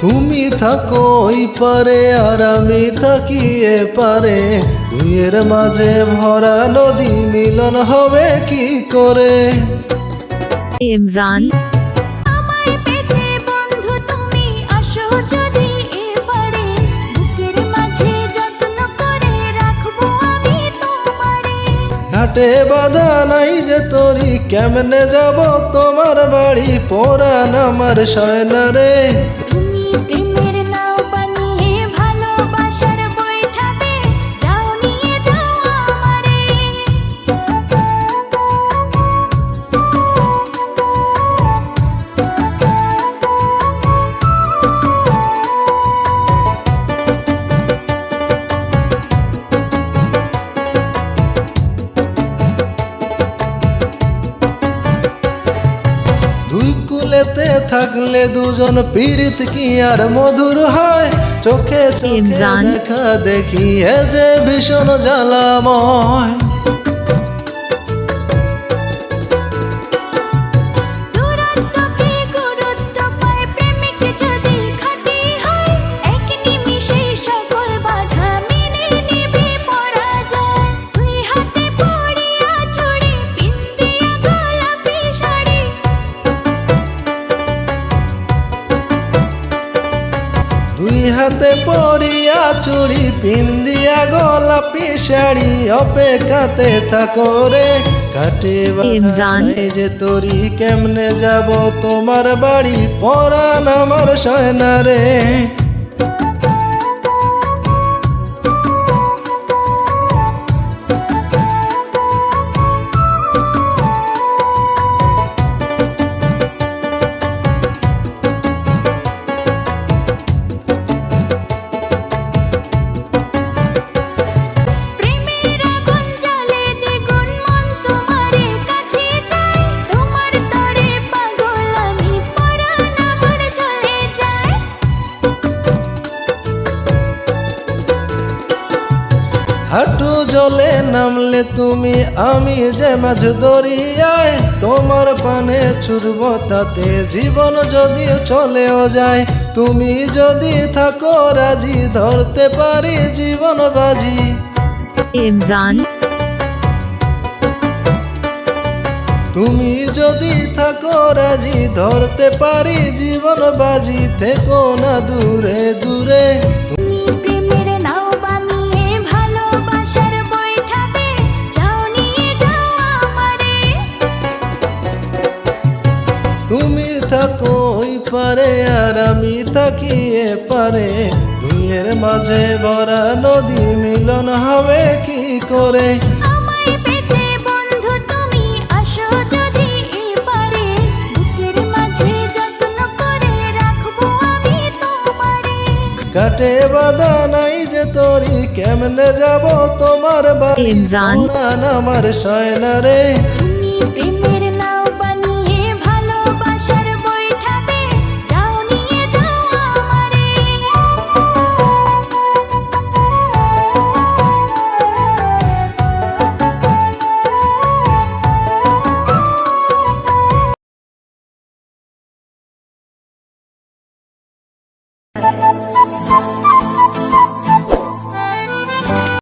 থাকো ওই পারে আর আমি থাকি এ পারে। দুইয়ের মাঝে ভরা নদী মিলন হবে কি করে? ইমরান। আমায় পেতে বন্ধু তুমি আসো যদি এবারে বুকের মাঝে যত্ন করে রাখব আমি তোমারে। ঘাটে বাধা নাই যে তোরি কেমনে যাব তোমার বাড়ি? পরান আমার সয়না রে তুমি থাকলে দুজন পীড়িত কি আর মধুর হয়? চোখে চোখে দেখা দেখি এ যে ভীষণ জ্বালাময়। দুই হাতে পরিয়া চুরি পিন্দিয়া গোলাপি শাড়ি অপেক্ষাতে থাকো রে কাটে। যে তোরি কেমনে যাব তোমার বাড়ি পরান আমার সয়না রে হাঁটু জলে নামলে তুমি আমি যে মাঝ দরিয়ায় তোমার পানে ছুটব তাতে জীবন যদি চলেও যায়। তুমি যদি থাকো রাজি ধরতে পারি জীবন বাজি। ইমরান। তুমি যদি থাকো রাজি ধরতে পারি জীবন বাজি। থেকো না দূরে দূরে। পারে আর আমি তাকিয়ে পারে। দুইয়ের মাঝে ভরা নদী মিলন হবে কি করে? আমায় পেতে বন্ধু তুমি আসো যদি এবারে বুকের মাঝে যত্ন করে রাখব আমি তোমারে। কাটে বাধা নাই যে তোরি কেমনে যাব তোমার বাড়ি? আমার সয়না রে। প্রেমে